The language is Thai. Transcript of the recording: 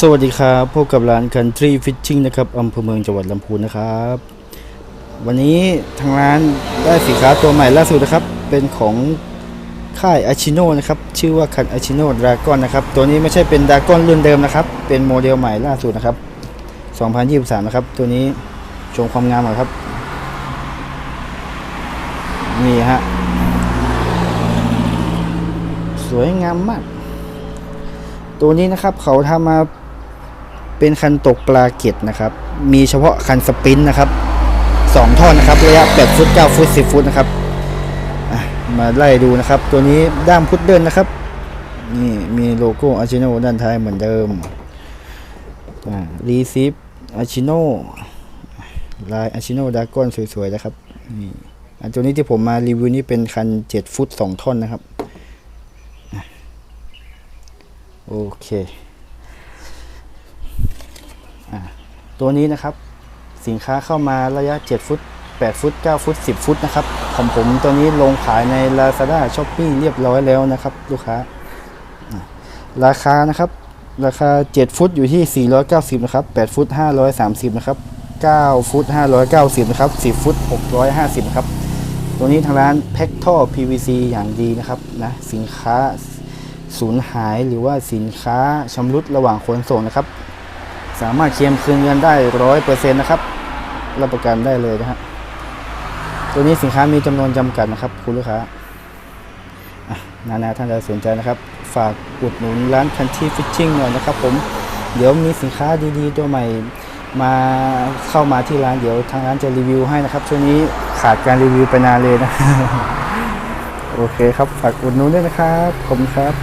สวัสดีครับพบกับร้าน Country Fishing นะครับอำเภอเมืองจังหวัดลำพูนนะครับ วันนี้ทางร้านได้สินค้าตัวใหม่ล่าสุดนะครับ เป็นของค่ายอาชิโนนะครับ ชื่อว่าคันอาชิโนดราก้อนนะครับ ตัวนี้ไม่ใช่เป็นดราก้อนรุ่นเดิมนะครับ เป็นโมเดลใหม่ล่าสุดนะครับ 2023 นะครับ ตัวนี้ชมความงามหน่อยครับ นี่ฮะ สวยงามมากตัวนี้นะครับเขาทำมา เป็นคันตกปลาเก็ดนะครับ มีเฉพาะคันสปินนะครับสองท่อนนะครับ ระยะ 8 ฟุต 9 ฟุต 10 ฟุตนะครับมาไล่ดูนะครับ ตัวนี้ด้ามพุดเดิลนะครับ นี่มีโลโก้อาชิโนด้านท้ายเหมือนเดิมรีซิฟอาชิโนลายอาชิโนดากอนสวยๆนะครับนี่อันตัวนี้ที่ผมมารีวิวนี่เป็นคัน 7 ฟุต 2 ท่อนนะครับ โอเค ตัวนี้นะครับสินค้าเข้ามาระยะ 7 ฟุต 8 ฟุต 9 ฟุต 10 ฟุตนะครับของผมตัวนี้ลงขายใน Lazada s h o p e e เรียบร้อยแล้วนะครับ ลูกค้า ราคานะครับ ราคา 7 ฟุตอยู่ที่ 490 นะครับ 8 ฟุต 530 นะครับ 9 ฟุต 590 นะครับ 10 ฟุต 650 นะครับ ตัวนี้ทางร้านแพ็คท่อ PVC อย่างดีนะครับนะสินค้าสูญหายหรือว่าสินค้าชำรุดระหว่างขนส่งนะครับ สามารถเคลมคืนเงินได้ร้อยเปอร์เซ็นต์นะครับ รับประกันได้เลยนะฮะตัวนี้สินค้ามีจำนวนจำกัดนะครับ คุณลูกค้าอะนานาท่านใดสนใจนะครับ ฝากอุดหนุนร้านคันที่ฟิชชิ่งหน่อยนะครับผมเดี๋ยวมีสินค้าดีๆ ตัวใหม่มาเข้ามาที่ร้านเดี๋ยวทางร้านจะรีวิวให้นะครับ ช่วงนี้ขาดการรีวิวไปนานเลยนะ โอเคครับ ฝากอุดหนุนด้วยนะครับ ขอบคุณครับ